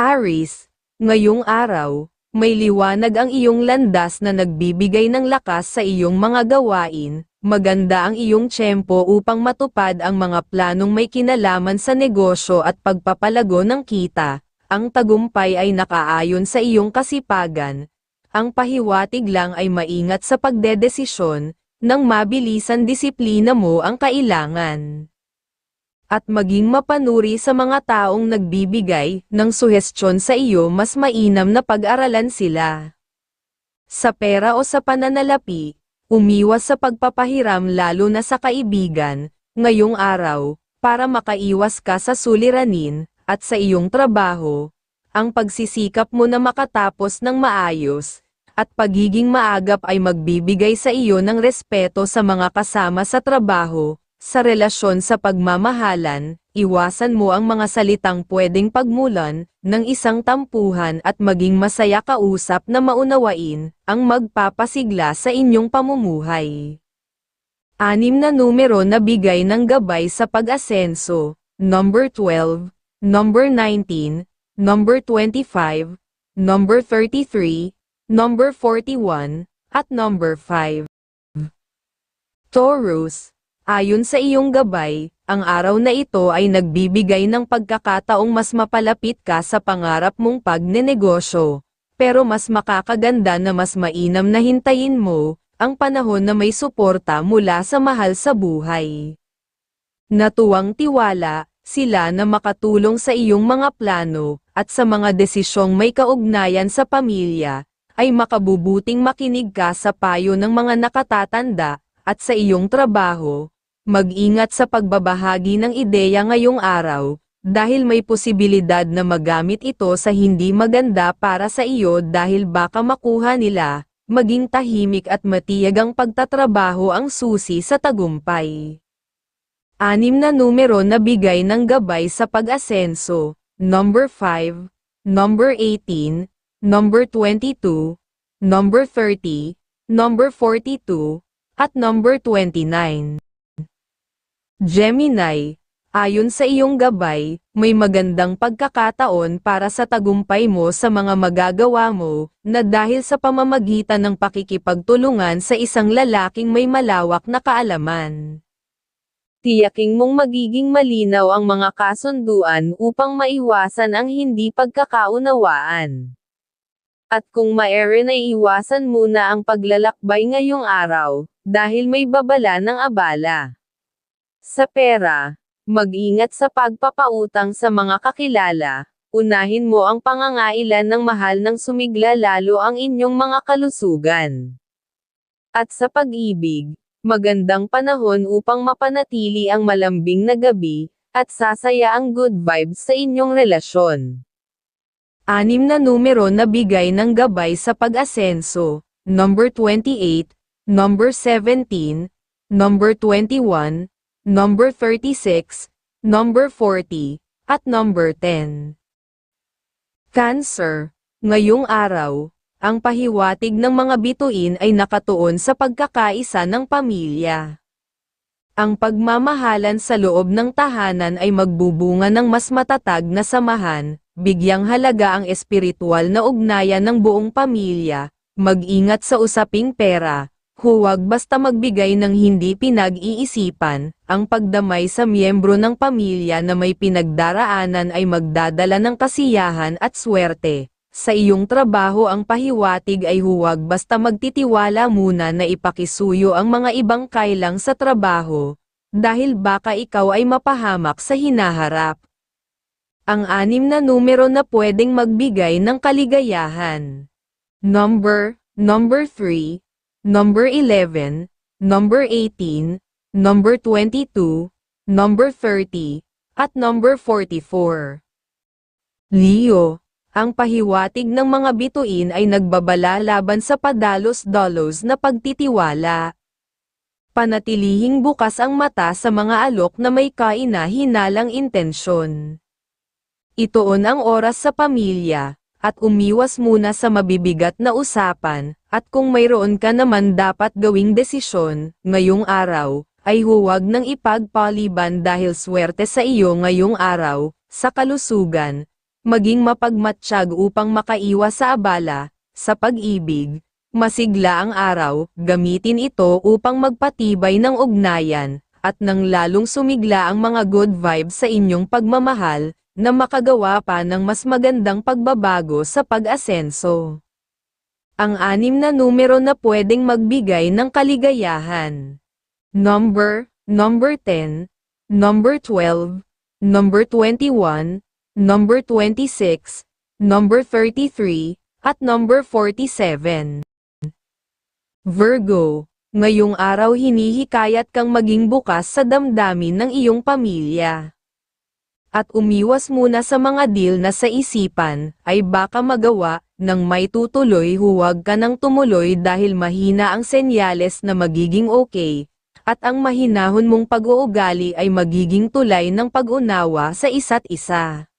Aris, ngayong araw, may liwanag ang iyong landas na nagbibigay ng lakas sa iyong mga gawain, maganda ang iyong tiyempo upang matupad ang mga planong may kinalaman sa negosyo at pagpapalago ng kita, ang tagumpay ay nakaayon sa iyong kasipagan, ang pahiwatig lang ay maingat sa pagdedesisyon, nang mabilisan disiplina mo ang kailangan at maging mapanuri sa mga taong nagbibigay ng suhestyon sa iyo mas mainam na pag-aralan sila. Sa pera o sa pananalapi, umiwas sa pagpapahiram lalo na sa kaibigan, ngayong araw, para makaiwas ka sa suliranin, at sa iyong trabaho, ang pagsisikap mo na makatapos ng maayos, at pagiging maagap ay magbibigay sa iyo ng respeto sa mga kasama sa trabaho, sa relasyon sa pagmamahalan, iwasan mo ang mga salitang pwedeng pagmulan ng isang tampuhan at maging masaya kausap na maunawain ang magpapasigla sa inyong pamumuhay. Anim na numero na bigay ng gabay sa pag-asenso, number 12, number 19, number 25, number 33, number 41, at number 5. Taurus, Ayon sa iyong gabay, ang araw na ito ay nagbibigay ng pagkakataong mas mapalapit ka sa pangarap mong pagnenegosyo, pero mas makakaganda na mas mainam na hintayin mo, ang panahon na may suporta mula sa mahal sa buhay. Natuwang tiwala, sila na makatulong sa iyong mga plano, at sa mga desisyong may kaugnayan sa pamilya, ay makabubuting makinig ka sa payo ng mga nakatatanda, at sa iyong trabaho, Mag-ingat sa pagbabahagi ng ideya ngayong araw, dahil may posibilidad na magamit ito sa hindi maganda para sa iyo dahil baka makuha nila, maging tahimik at matiyag ang pagtatrabaho ang susi sa tagumpay. Anim na numero na bigay ng gabay sa pag-asenso, number 5, number 18, number 22, number 30, number 42, at number 29. Gemini, ayon sa iyong gabay, may magandang pagkakataon para sa tagumpay mo sa mga magagawa mo, na dahil sa pamamagitan ng pakikipagtulungan sa isang lalaking may malawak na kaalaman. Tiyaking mong magiging malinaw ang mga kasunduan upang maiwasan ang hindi pagkakaunawaan. At kung maere na iwasan muna ang paglalakbay ngayong araw, dahil may babala ng abala. Sa pera, mag-ingat sa pagpapautang sa mga kakilala, unahin mo ang pangangailan ng mahal ng sumigla lalo ang inyong mga kalusugan. At sa pag-ibig, magandang panahon upang mapanatili ang malambing na gabi, at sasaya ang good vibes sa inyong relasyon. Anim na numero na bigay ng gabay sa pag-asenso, number 28, number 17, number 21, number 36, number 40, at number 10. Cancer, ngayong araw, ang pahiwatig ng mga bituin ay nakatuon sa pagkakaisa ng pamilya. Ang pagmamahalan sa loob ng tahanan ay magbubunga ng mas matatag na samahan, bigyang halaga ang espiritual na ugnayan ng buong pamilya, mag-ingat sa usaping pera, Huwag basta magbigay ng hindi pinag-iisipan, ang pagdamay sa miyembro ng pamilya na may pinagdaraanan ay magdadala ng kasiyahan at swerte. Sa iyong trabaho ang pahiwatig ay huwag basta magtitiwala muna na ipakisuyo ang mga ibang kailang sa trabaho, dahil baka ikaw ay mapahamak sa hinaharap. Ang anim na numero na pwedeng magbigay ng kaligayahan. Number, number 3, number 11, number 18, number 22, number 30, at number 44. Leo, ang pahiwatig ng mga bituin ay nagbabala laban sa padalos-dalos na pagtitiwala. Panatilihing bukas ang mata sa mga alok na may kaina-hinalang intensyon. Itoon ang oras sa pamilya, at umiwas muna sa mabibigat na usapan, at kung mayroon ka naman dapat gawing desisyon, ngayong araw, ay huwag nang ipagpaliban dahil swerte sa iyo ngayong araw, sa kalusugan, maging mapagmatsyag upang makaiwas sa abala, sa pag-ibig, masigla ang araw, gamitin ito upang magpatibay ng ugnayan, at nang lalong sumigla ang mga good vibes sa inyong pagmamahal, na makagawa pa ng mas magandang pagbabago sa pag-asenso. Ang anim na numero na pwedeng magbigay ng kaligayahan. Number, number 10, number 12, number 21, number 26, number 33, at number 47. Virgo, ngayong araw hinihikayat kang maging bukas sa damdamin ng iyong pamilya. At umiwas muna sa mga deal na sa isipan, ay baka magawa, nang may tutuloy huwag ka nang tumuloy dahil mahina ang senyales na magiging okay, at ang mahinahon mong pag-uugali ay magiging tulay ng pag-unawa sa isa't isa.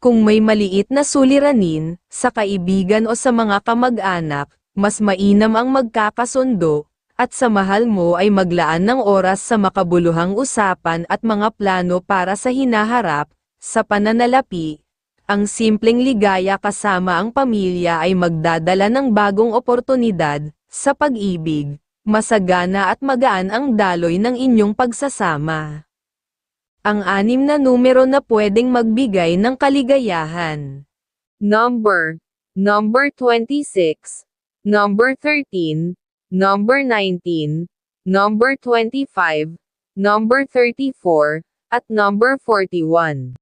Kung may maliit na suliranin, sa kaibigan o sa mga kamag-anak, mas mainam ang magkakasundo, at sa mahal mo ay maglaan ng oras sa makabuluhang usapan at mga plano para sa hinaharap, sa pananalapi, ang simpleng ligaya kasama ang pamilya ay magdadala ng bagong oportunidad, sa pag-ibig, masagana at magaan ang daloy ng inyong pagsasama. Ang anim na numero na pwedeng magbigay ng kaligayahan. Number, number 26, number 13, number 19, number 25, number 34, at number 41.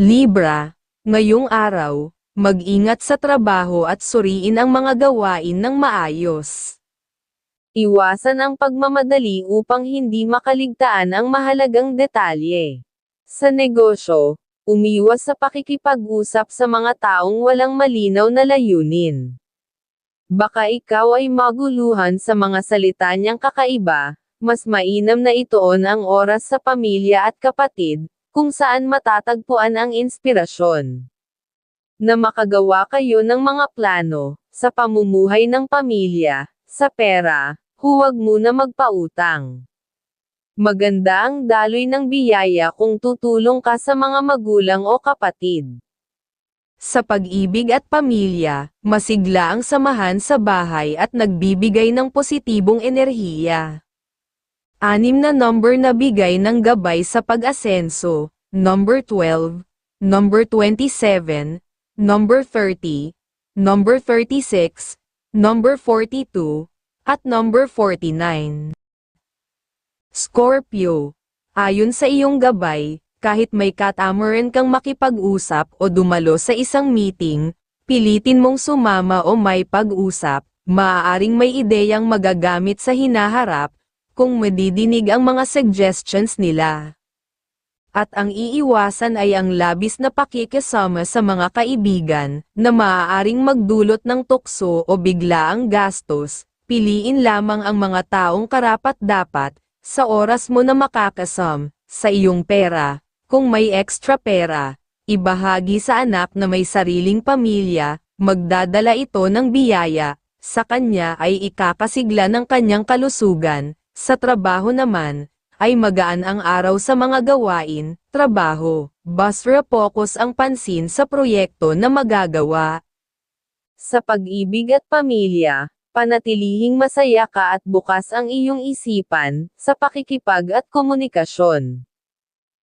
Libra, ngayong araw, mag-ingat sa trabaho at suriin ang mga gawain ng maayos. Iwasan ang pagmamadali upang hindi makaligtaan ang mahalagang detalye. Sa negosyo, umiwas sa pakikipag-usap sa mga taong walang malinaw na layunin. Baka ikaw ay maguluhan sa mga salita niyang kakaiba, mas mainam na itoon ang oras sa pamilya at kapatid, kung saan matatagpuan ang inspirasyon. Na makagawa kayo ng mga plano, sa pamumuhay ng pamilya, sa pera, huwag muna magpautang. Maganda ang daloy ng biyaya kung tutulong ka sa mga magulang o kapatid. Sa pag-ibig at pamilya, masigla ang samahan sa bahay at nagbibigay ng positibong enerhiya. Anim na number na bigay ng gabay sa pag-asenso, number 12, number 27, number 30, number 36, number 42, at number 49. Scorpio, ayon sa iyong gabay, kahit may katamaran kang makipag-usap o dumalo sa isang meeting, pilitin mong sumama o may pag-usap, maaaring may ideyang magagamit sa hinaharap, kung madidinig ang mga suggestions nila. At ang iiwasan ay ang labis na pakikisama sa mga kaibigan, na maaaring magdulot ng tukso o biglaang gastos, piliin lamang ang mga taong karapat-dapat, sa oras mo na makakasam, sa iyong pera, kung may extra pera, ibahagi sa anak na may sariling pamilya, magdadala ito ng biyaya, sa kanya ay ikakasigla ng kanyang kalusugan, sa trabaho naman, ay magaan ang araw sa mga gawain, trabaho, basta focus ang pansin sa proyekto na magagawa. Sa pag-ibig at pamilya, panatilihing masaya ka at bukas ang iyong isipan, sa pakikipag at komunikasyon.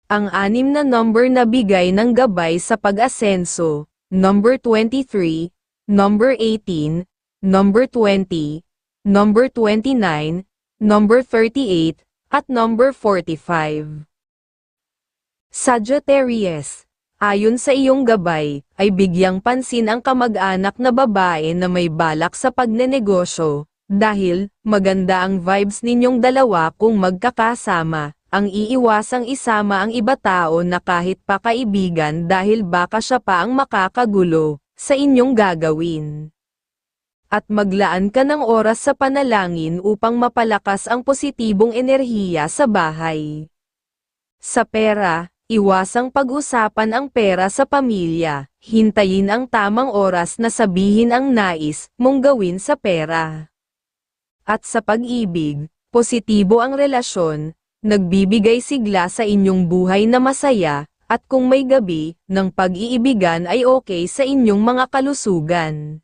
Ang anim na number na bigay ng gabay sa pag-asenso, number 23, number 18, number 20, number 29, number 38, at number 45. Sagittarius, ayon sa iyong gabay, ay bigyang pansin ang kamag-anak na babae na may balak sa pagnenegosyo, dahil, maganda ang vibes ninyong dalawa kung magkakasama, ang iiwasang isama ang iba tao na kahit pa kaibigan dahil baka siya pa ang makakagulo, sa inyong gagawin at maglaan ka ng oras sa panalangin upang mapalakas ang positibong enerhiya sa bahay. Sa pera, iwasang pag-usapan ang pera sa pamilya, hintayin ang tamang oras na sabihin ang nais mong gawin sa pera. At sa pag-ibig, positibo ang relasyon, nagbibigay sigla sa inyong buhay na masaya, at kung may gabi, ng pag-iibigan ay okay sa inyong mga kalusugan.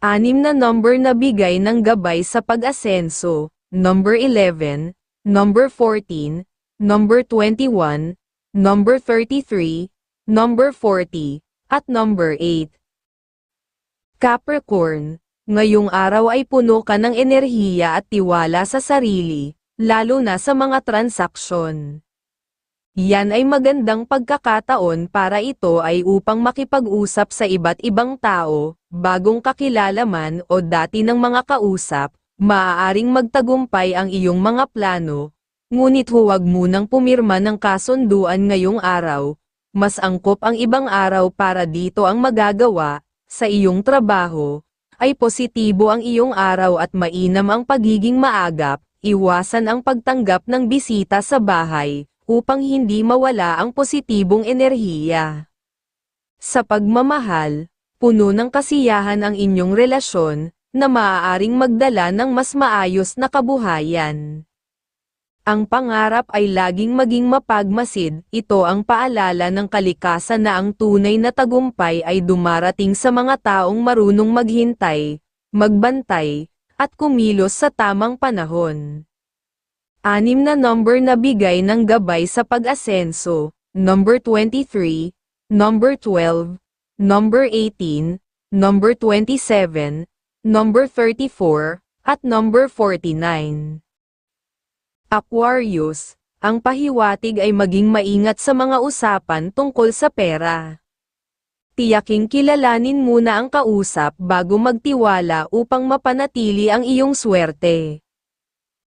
Anim na number na bigay ng gabay sa pag-asenso, number 11, number 14, number 21, number 33, number 40, at number 8. Capricorn, ngayong araw ay puno ka ng enerhiya at tiwala sa sarili, lalo na sa mga transaksyon. Yan ay magandang pagkakataon para ito ay upang makipag-usap sa iba't ibang tao, bagong kakilala man o dati ng mga kausap, maaaring magtagumpay ang iyong mga plano, ngunit huwag munang pumirma ng kasunduan ngayong araw, mas angkop ang ibang araw para dito ang magagawa, sa iyong trabaho, ay positibo ang iyong araw at mainam ang pagiging maagap, iwasan ang pagtanggap ng bisita sa bahay, upang hindi mawala ang positibong enerhiya. Sa pagmamahal, puno ng kasiyahan ang inyong relasyon, na maaaring magdala ng mas maayos na kabuhayan. Ang pangarap ay laging maging mapagmasid, ito ang paalala ng kalikasan na ang tunay na tagumpay ay dumarating sa mga taong marunong maghintay, magbantay, at kumilos sa tamang panahon. Anim na number na bigay ng gabay sa pag-asenso, number 23, number 12, number 18, number 27, number 34, at number 49. Aquarius, ang pahiwatig ay maging maingat sa mga usapan tungkol sa pera. Tiyaking kilalanin muna ang kausap bago magtiwala upang mapanatili ang iyong swerte.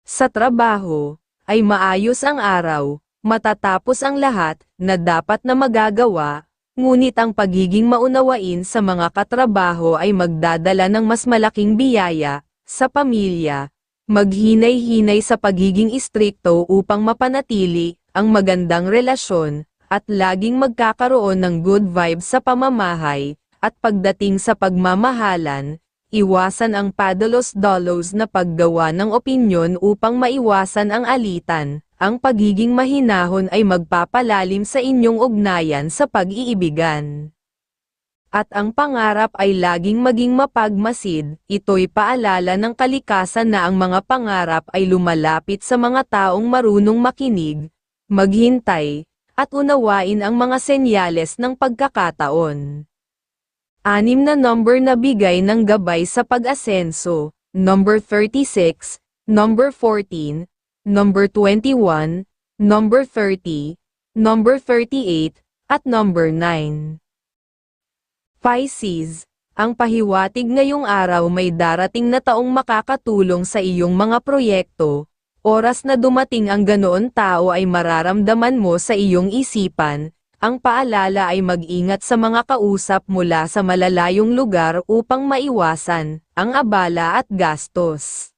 Sa trabaho, ay maayos ang araw, matatapos ang lahat na dapat na magagawa, ngunit ang pagiging maunawain sa mga katrabaho ay magdadala ng mas malaking biyaya, sa pamilya, maghinay-hinay sa pagiging istrikto upang mapanatili ang magandang relasyon, at laging magkakaroon ng good vibes sa pamamahay, at pagdating sa pagmamahalan, iwasan ang padalos-dalos na paggawa ng opinyon upang maiwasan ang alitan, ang pagiging mahinahon ay magpapalalim sa inyong ugnayan sa pag-iibigan. At ang pangarap ay laging maging mapagmasid, ito'y paalala ng kalikasan na ang mga pangarap ay lumalapit sa mga taong marunong makinig, maghintay, at unawain ang mga senyales ng pagkakataon. Anim na number na bigay ng gabay sa pag-asenso, number 36, number 14, number 21, number 30, number 38, at number 9. Pisces, ang pahiwatig ngayong araw may darating na taong makakatulong sa iyong mga proyekto, oras na dumating ang ganoon tao ay mararamdaman mo sa iyong isipan, ang paalala ay mag-ingat sa mga kausap mula sa malalayong lugar upang maiwasan ang abala at gastos.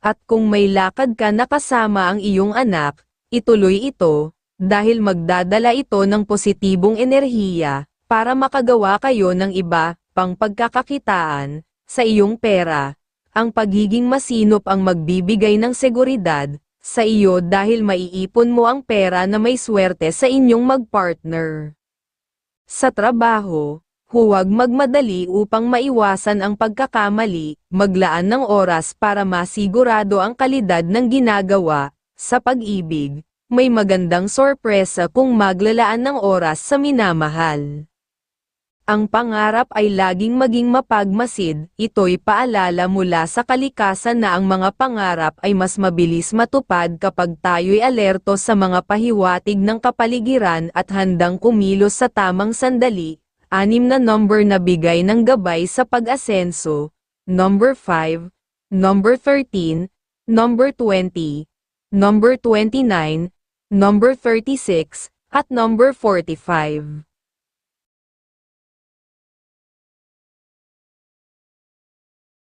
At kung may lakad ka na kasama ang iyong anak, ituloy ito, dahil magdadala ito ng positibong enerhiya, para makagawa kayo ng iba pang pagkakakitaan sa iyong pera. Ang pagiging masinop ang magbibigay ng seguridad sa iyo dahil maiipon mo ang pera na may swerte sa inyong magpartner. Sa trabaho, huwag magmadali upang maiwasan ang pagkakamali, maglaan ng oras para masigurado ang kalidad ng ginagawa, sa pag-ibig, may magandang sorpresa kung maglalaan ng oras sa minamahal. Ang pangarap ay laging maging mapagmasid, ito'y paalala mula sa kalikasan na ang mga pangarap ay mas mabilis matupad kapag tayo'y alerto sa mga pahiwatig ng kapaligiran at handang kumilos sa tamang sandali. Anim na number na bigay ng gabay sa pag-asenso, number 5, number 13, number 20, number 29, number 36, at number 45.